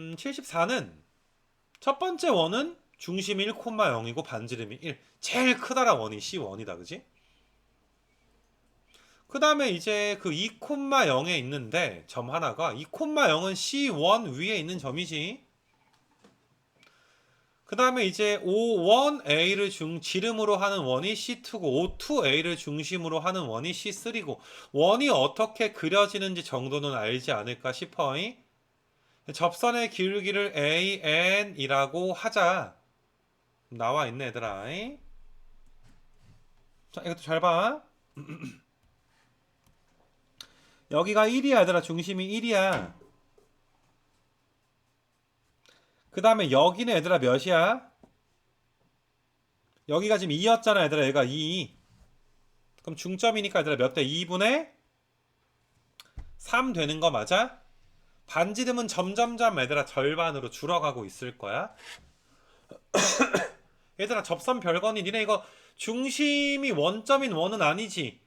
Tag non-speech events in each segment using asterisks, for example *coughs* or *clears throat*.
음, 74는 첫 번째 원은 중심이 1,0이고 반지름이 1. 제일 크다라 원이 C1이다. 그지? 그 다음에 이제 그 2,0에 있는데 점 하나가 2,0은 C1 위에 있는 점이지. 그 다음에 이제 O1A를 중 지름으로 하는 원이 C2고 O2A를 중심으로 하는 원이 C3고 원이 어떻게 그려지는지 정도는 알지 않을까 싶어. 접선의 기울기를 AN이라고 하자. 나와 있네 얘들아. 자 이것도 잘 봐. *clears throat* 여기가 1이야 얘들아 중심이 1이야 그 다음에 여기는 얘들아 몇이야? 여기가 지금 2였잖아 얘들아 얘가 2 그럼 중점이니까 얘들아 몇 대 2분의 3 되는 거 맞아? 반지름은 점점점 얘들아 절반으로 줄어가고 있을 거야. *coughs* 얘들아 접선 별거니 니네 이거 중심이 원점인 원은 아니지.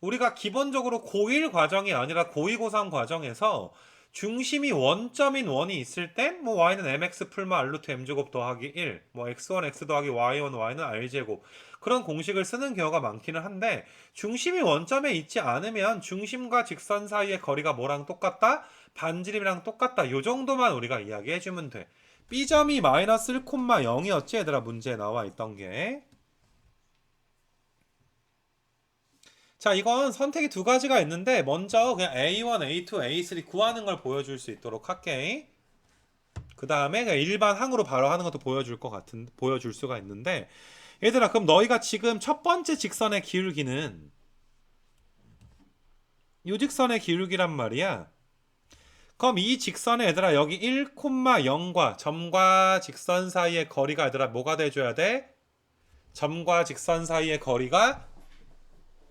우리가 기본적으로 고1 과정이 아니라 고2 고3 과정에서 중심이 원점인 원이 있을 땐 뭐 y는 mx 풀마 r루트 m제곱 더하기 1, 뭐 x1 x 더하기 y1 y는 r제곱. 그런 공식을 쓰는 경우가 많기는 한데 중심이 원점에 있지 않으면 중심과 직선 사이의 거리가 뭐랑 똑같다? 반지름이랑 똑같다. 요 정도만 우리가 이야기해 주면 돼. B점이 마이너스 1,0이었지 얘들아 문제에 나와 있던 게 자, 이건 선택이 두 가지가 있는데 먼저 그냥 A1, A2, A3 구하는 걸 보여줄 수 있도록 할게. 그 다음에 일반 항으로 바로 하는 것도 보여줄 것 같은 보여줄 수가 있는데 얘들아 그럼 너희가 지금 첫 번째 직선의 기울기는 요 직선의 기울기란 말이야. 그럼 이 직선에 얘들아 여기 1,0과 점과 직선 사이의 거리가 얘들아 뭐가 돼줘야 돼? 점과 직선 사이의 거리가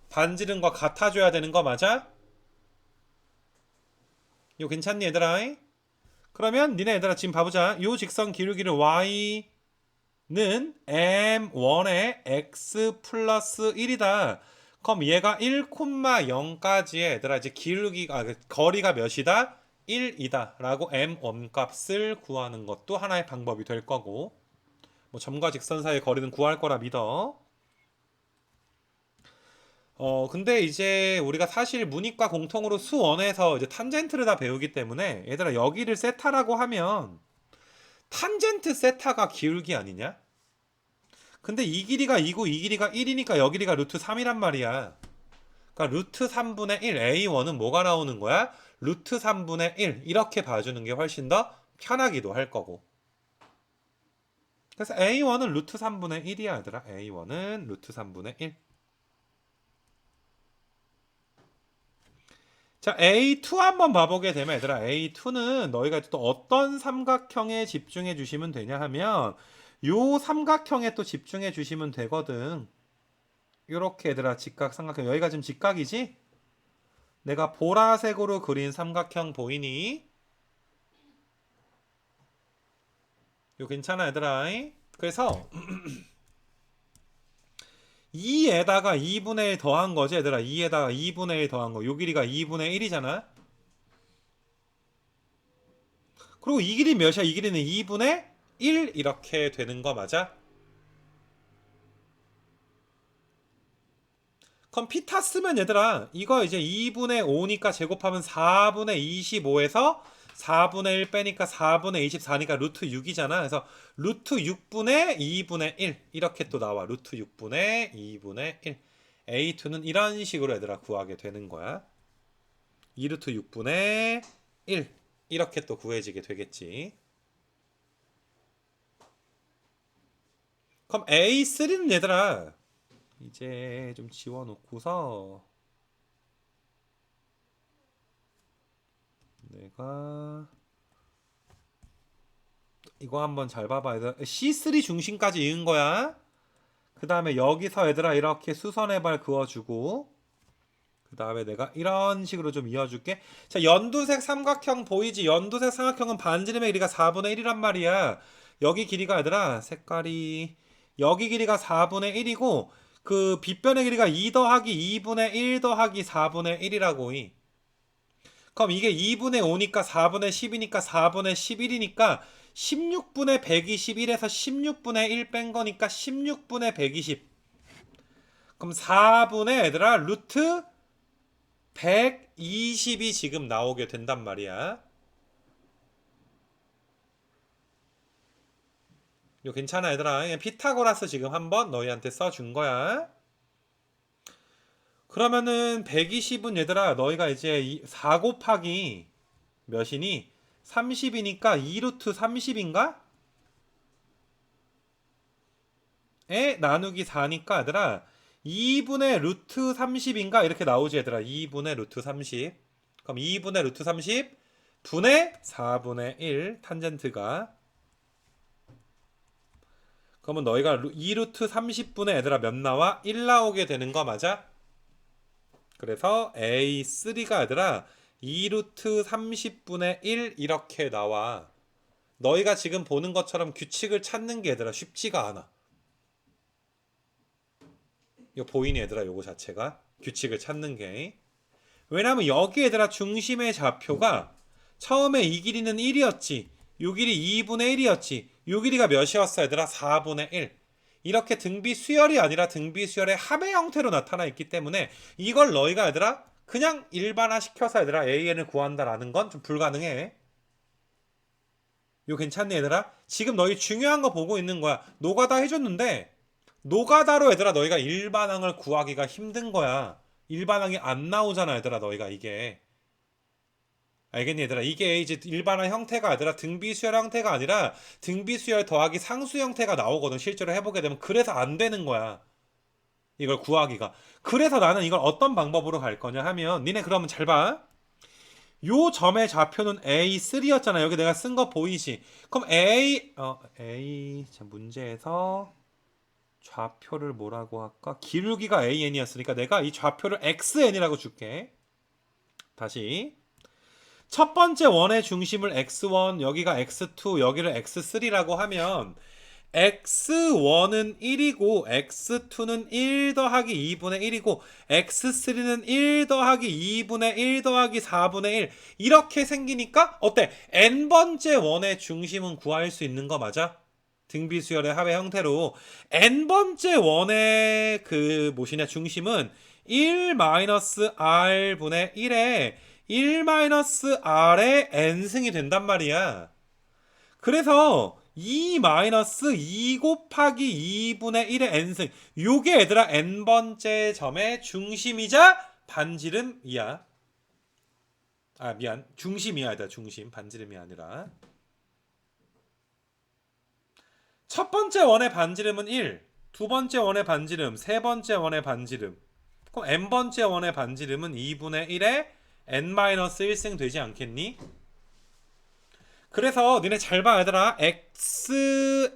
반지름과 같아줘야 되는 거 맞아? 이거 괜찮니 얘들아? 그러면 니네 얘들아 지금 봐보자. 요 직선 기울기를 y는 m1의 x 플러스 1이다. 그럼 얘가 1,0까지의 얘들아 이제 기울기가 아, 거리가 몇이다? 1이다 라고 m1 값을 구하는 것도 하나의 방법이 될 거고 뭐 점과 직선 사이의 거리는 구할 거라 믿어. 어, 근데 이제 우리가 사실 문이과 공통으로 수원에서 이제 탄젠트를 다 배우기 때문에 얘들아 여기를 세타라고 하면 탄젠트 세타가 기울기 아니냐? 근데 이 길이가 2고 이 길이가 1이니까 여기 길이가 루트 3이란 말이야. 그러니까 루트 3분의 1 A1은 뭐가 나오는 거야? 루트 3분의 1 이렇게 봐주는 게 훨씬 더 편하기도 할 거고. 그래서 A1은 루트 3분의 1이야 얘들아. A1은 루트 3분의 1. 자, A2 한번 봐보게 되면 얘들아 A2는 너희가 또 어떤 삼각형에 집중해 주시면 되냐 하면 요 삼각형에 또 집중해 주시면 되거든. 요렇게 얘들아 직각 삼각형 여기가 지금 직각이지? 내가 보라색으로 그린 삼각형 보이니? 요 괜찮아 얘들아. 그래서 2에다가 2분의 1 더한 거지 얘들아. 2에다가 2분의 1 더한 거요 길이가 2분의 1이잖아. 그리고 이 길이 몇이야? 이 길이는 2분의 1 이렇게 되는 거 맞아? 그럼 피타 쓰면 얘들아 이거 이제 2분의 5니까 제곱하면 4분의 25에서 4분의 1 빼니까 4분의 24니까 루트 6이잖아. 그래서 루트 6분의 2분의 1 이렇게 또 나와. 루트 6분의 2분의 1. A2는 이런 식으로 얘들아 구하게 되는 거야. 2루트 6분의 1 이렇게 또 구해지게 되겠지. 그럼 A3는 얘들아 이제 좀 지워놓고서 내가 이거 한번 잘 봐봐 얘들아 C3 중심까지 이은 거야. 그 다음에 여기서 얘들아 이렇게 수선의 발 그어주고 그 다음에 내가 이런 식으로 좀 이어줄게. 자 연두색 삼각형 보이지? 연두색 삼각형은 반지름의 길이가 4분의 1이란 말이야. 여기 길이가 얘들아 색깔이 여기 길이가 4분의 1이고 그 빗변의 길이가 2 더하기 2분의 1 더하기 4분의 1이라고 이 그럼 이게 2분의 5니까 4분의 10이니까 4분의 11이니까 16분의 121에서 16분의 1 뺀 거니까 16분의 120. 그럼 4분의 얘들아 루트 120이 지금 나오게 된단 말이야. 이거 괜찮아 얘들아. 피타고라스 지금 한번 너희한테 써준 거야. 그러면은 120은 얘들아 너희가 이제 4 곱하기 몇이니? 30이니까 2루트 30인가? 에 나누기 4니까 얘들아 2분의 루트 30인가 이렇게 나오지 얘들아 2분의 루트 30 그럼 2분의 루트 30 분의 4분의 1 탄젠트가 그러면 너희가 2루트 30분의 얘들아 몇 나와? 1 나오게 되는 거 맞아? 그래서 A3가 얘들아 2루트 30분의 1 이렇게 나와 너희가 지금 보는 것처럼 규칙을 찾는 게 얘들아 쉽지가 않아 이거 보이니 얘들아 요거 자체가 규칙을 찾는 게 왜냐면 여기 얘들아 중심의 좌표가 처음에 이 길이는 1이었지 요 길이 2분의 1이었지 요 길이가 몇이었어 얘들아 4분의 1 이렇게 등비 수열이 아니라 등비 수열의 합의 형태로 나타나 있기 때문에 이걸 너희가 얘들아 그냥 일반화 시켜서 얘들아 AN을 구한다라는 건 좀 불가능해 이거 괜찮니 얘들아? 지금 너희 중요한 거 보고 있는 거야 노가다 해줬는데 노가다로 얘들아 너희가 일반항을 구하기가 힘든 거야. 일반항이 안 나오잖아 얘들아 너희가 이게. 알겠니 얘들아? 이게 이제 일반항 형태가 얘들아 등비수열 형태가 아니라 등비수열 더하기 상수 형태가 나오거든 실제로 해보게 되면 그래서 안 되는 거야. 이걸 구하기가. 그래서 나는 이걸 어떤 방법으로 갈 거냐 하면 니네 그러면 잘 봐. 요 점의 좌표는 A3였잖아. 여기 내가 쓴 거 보이지? 그럼 A 어 A 자 문제에서 좌표를 뭐라고 할까? 기울기가 AN이었으니까 내가 이 좌표를 XN이라고 줄게. 다시. 첫 번째 원의 중심을 X1, 여기가 X2, 여기를 X3라고 하면 X1은 1이고 X2는 1 더하기 2분의 1이고 X3는 1 더하기 2분의 1 더하기 4분의 1 이렇게 생기니까 어때? n번째 원의 중심은 구할 수 있는 거 맞아? 등비수열의 합의 형태로 n번째 원의 그 무엇이냐 중심은 1-r분의 1에 1-r의 n승이 된단 말이야. 그래서 2-2 곱하기 2분의 1의 n승 요게 얘들아 n번째 점의 중심이자 반지름이야. 아 미안 중심이야 얘들아 중심 반지름이 아니라 첫 번째 원의 반지름은 1, 두 번째 원의 반지름, 세 번째 원의 반지름. 그럼 n 번째 원의 반지름은 2분의 1에 n-1승 되지 않겠니? 그래서 니네 잘 봐, 얘들아.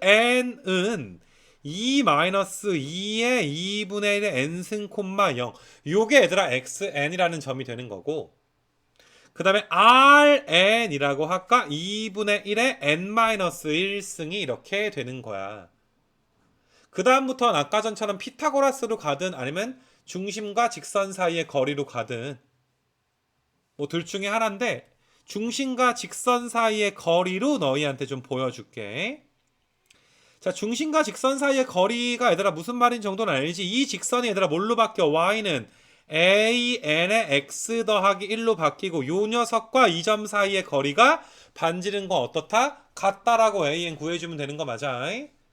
xn은 2-2의 2분의 1의 n승 콤마 0. 요게 얘들아 xn이라는 점이 되는 거고. 그 다음에 Rn이라고 할까? 2분의 1의 n-1승이 이렇게 되는 거야. 그 다음부터는 아까 전처럼 피타고라스로 가든 아니면 중심과 직선 사이의 거리로 가든 뭐 둘 중에 하나인데 중심과 직선 사이의 거리로 너희한테 좀 보여줄게. 자, 중심과 직선 사이의 거리가 얘들아 무슨 말인 정도는 알지? 이 직선이 얘들아 뭘로 바뀌어? y는 AN의 X 더하기 1로 바뀌고 요 녀석과 이 점 사이의 거리가 반지름과 어떻다? 같다라고 AN 구해주면 되는 거 맞아.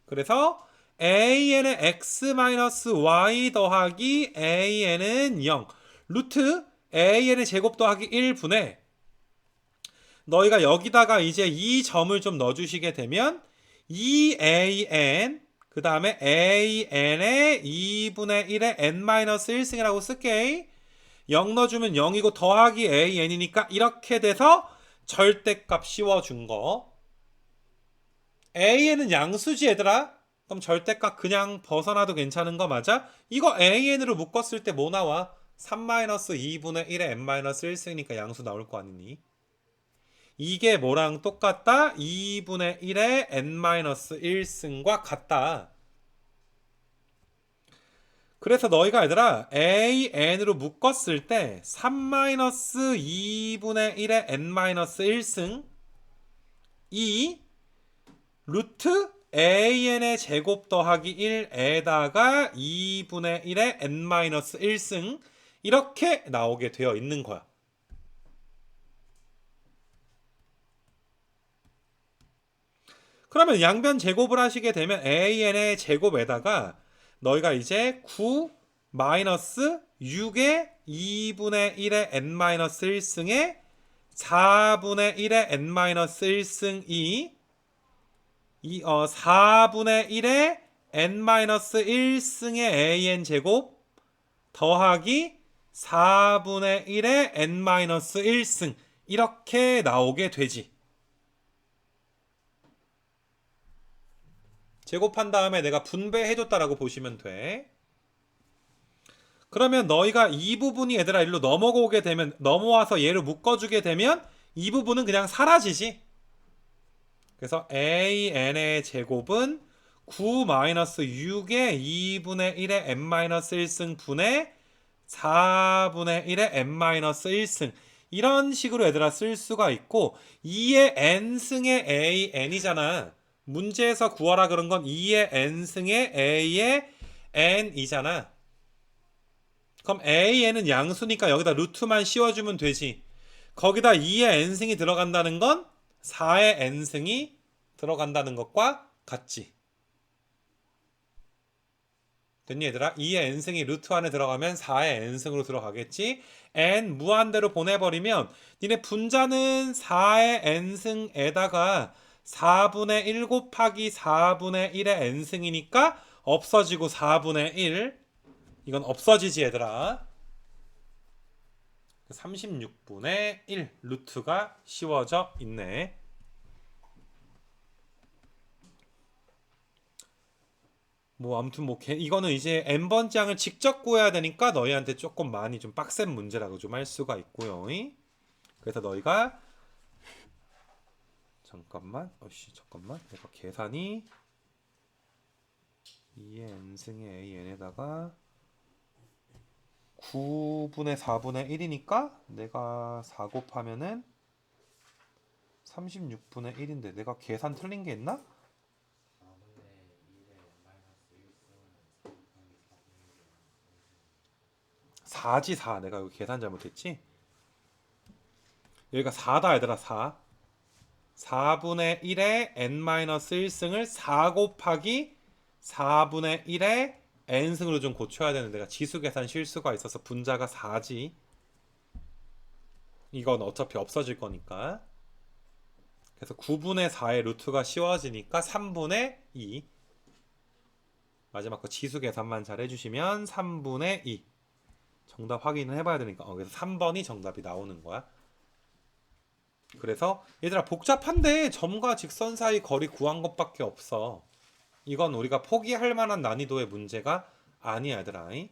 그래서 AN의 X-Y 더하기 AN은 0 루트 AN의 제곱 더하기 1분의 너희가 여기다가 이제 이 점을 좀 넣어주시게 되면 2AN 그 다음에 AN의 2분의 1의 n-1승이라고 쓸게. 0 넣어주면 0이고 더하기 AN이니까 이렇게 돼서 절대값 씌워준 거. AN은 양수지 얘들아. 그럼 절대값 그냥 벗어나도 괜찮은 거 맞아? 이거 AN으로 묶었을 때 뭐 나와? 3-2분의 1의 n-1승이니까 양수 나올 거 아니니? 이게 뭐랑 똑같다? 2분의 1의 n-1승과 같다. 그래서 너희가 얘들아 a n으로 묶었을 때 3-2분의 1의 n-1승 이 루트 an의 제곱 더하기 1에다가 2분의 1의 n-1승 이렇게 나오게 되어 있는 거야. 그러면 양변 제곱을 하시게 되면 an의 제곱에다가 너희가 이제 9 마이너스 6의 2분의 1의 n-1승에 4분의 1의 n-1승이 이, 어, 4분의 1의 n-1승의 an 제곱 더하기 4분의 1의 n-1승 이렇게 나오게 되지. 제곱한 다음에 내가 분배해줬다라고 보시면 돼. 그러면 너희가 이 부분이 얘들아 일로 넘어오게 되면 넘어와서 얘를 묶어주게 되면 이 부분은 그냥 사라지지. 그래서 an의 제곱은 9-6의 2분의 1의 n-1승 분의 4분의 1의 n-1승 이런 식으로 얘들아 쓸 수가 있고 2의 n승의 a n이잖아. 문제에서 구하라 그런 건 2의 n승의 a의 n이잖아. 그럼 an은 양수니까 여기다 루트만 씌워주면 되지. 거기다 2의 n승이 들어간다는 건 4의 n승이 들어간다는 것과 같지. 됐니 얘들아? 2의 n승이 루트 안에 들어가면 4의 n승으로 들어가겠지. n 무한대로 보내버리면 니네 분자는 4의 n승에다가 4분의 1 곱하기 4분의 1의 n승이니까 없어지고 4분의 1 이건 없어지지 얘들아 36분의 1 루트가 씌워져 있네 뭐 아무튼 뭐 개- 이거는 이제 n번째 항을 직접 구해야 되니까 너희한테 조금 많이 좀 빡센 문제라고 좀 할 수가 있고요 그래서 너희가 잠깐만 어씨 잠깐만 내가 계산이 2의 n승의 an에다가 9분의 4분의 1이니까 내가 4 곱하면은 36분의 1인데 내가 계산 틀린 게 있나? 4지 4 내가 여기 계산 잘못했지? 여기가 4다 얘들아 4 4분의 1의 n-1승을 4 곱하기 4분의 1의 n승으로 좀 고쳐야 되는데 내가 지수 계산 실수가 있어서 분자가 4지. 이건 어차피 없어질 거니까. 그래서 9분의 4의 루트가 씌워지니까 3분의 2 마지막 거 지수 계산만 잘 해주시면 3분의 2 정답 확인을 해봐야 되니까 어, 그래서 3번이 정답이 나오는 거야 그래서 얘들아 복잡한데 점과 직선 사이 거리 구한 것밖에 없어. 이건 우리가 포기할 만한 난이도의 문제가 아니야, 얘들아. 이?